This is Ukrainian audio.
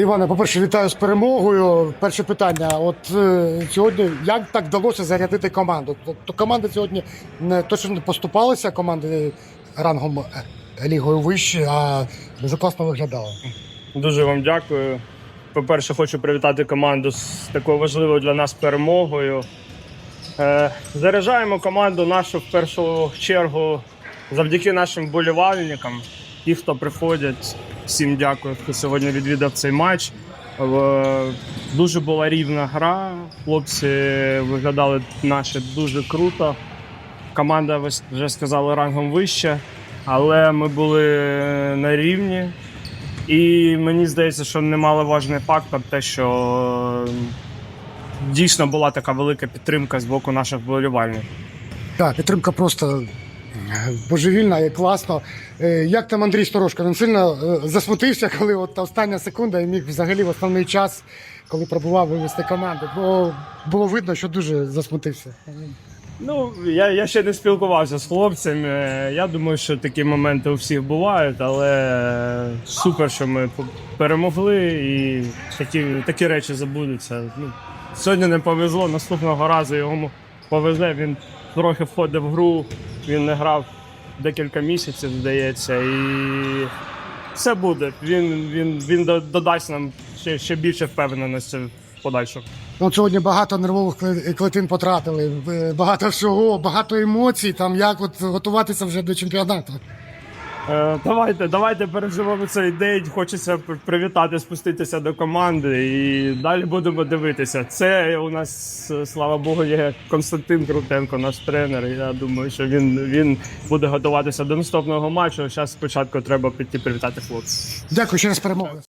Іване, по-перше, вітаю з перемогою. Перше питання: от е, сьогодні як так вдалося зарядити команду? Тобто команди сьогодні не точно не поступалися, команди рангом е, лігою вище, а дуже класно виглядали. Дуже вам дякую. По-перше, хочу привітати команду з такою важливою для нас перемогою. Е, заряджаємо команду нашу в першу чергу завдяки нашим вболівальникам. Ті, хто приходять, всім дякую, хто сьогодні відвідав цей матч. Е, Дуже була рівна гра. Хлопці виглядали наші дуже круто. Команда, вже сказали, рангом вище, але ми були на рівні. І мені здається, що немаловажний фактор те, що е, дійсно була така велика підтримка з боку наших вболівальників. Так, підтримка просто е, божевільна і класно. Е, Як там Андрій Сторожко? Він сильно е, засмутився, коли от остання секунда і міг взагалі в основний час, коли пробував вивести команду. Бо було видно, що дуже засмутився. Ну, я, я ще не спілкувався з хлопцями. Я думаю, що такі моменти у всіх бувають, але супер, що ми перемогли і такі, такі речі забудуться. Ну, сьогодні не повезло, наступного разу йому повезе. Він трохи входив в гру, він не грав декілька місяців, здається, і все буде. Він, він, він додасть нам ще, ще більше впевненості в подальшому. Ну, от сьогодні багато нервових клетин потратили, е, багато всього, багато емоцій. Там як от готуватися вже до чемпіонату. Е, Давайте, давайте переживемо цей день. Хочеться привітати, спуститися до команди і далі будемо дивитися. Це у нас, е, слава Богу, є Константин Крутенко, наш тренер. Я думаю, що він, він буде готуватися до наступного матчу. Зараз спочатку треба піти привітати хлопців. Дякую ще раз перемогу.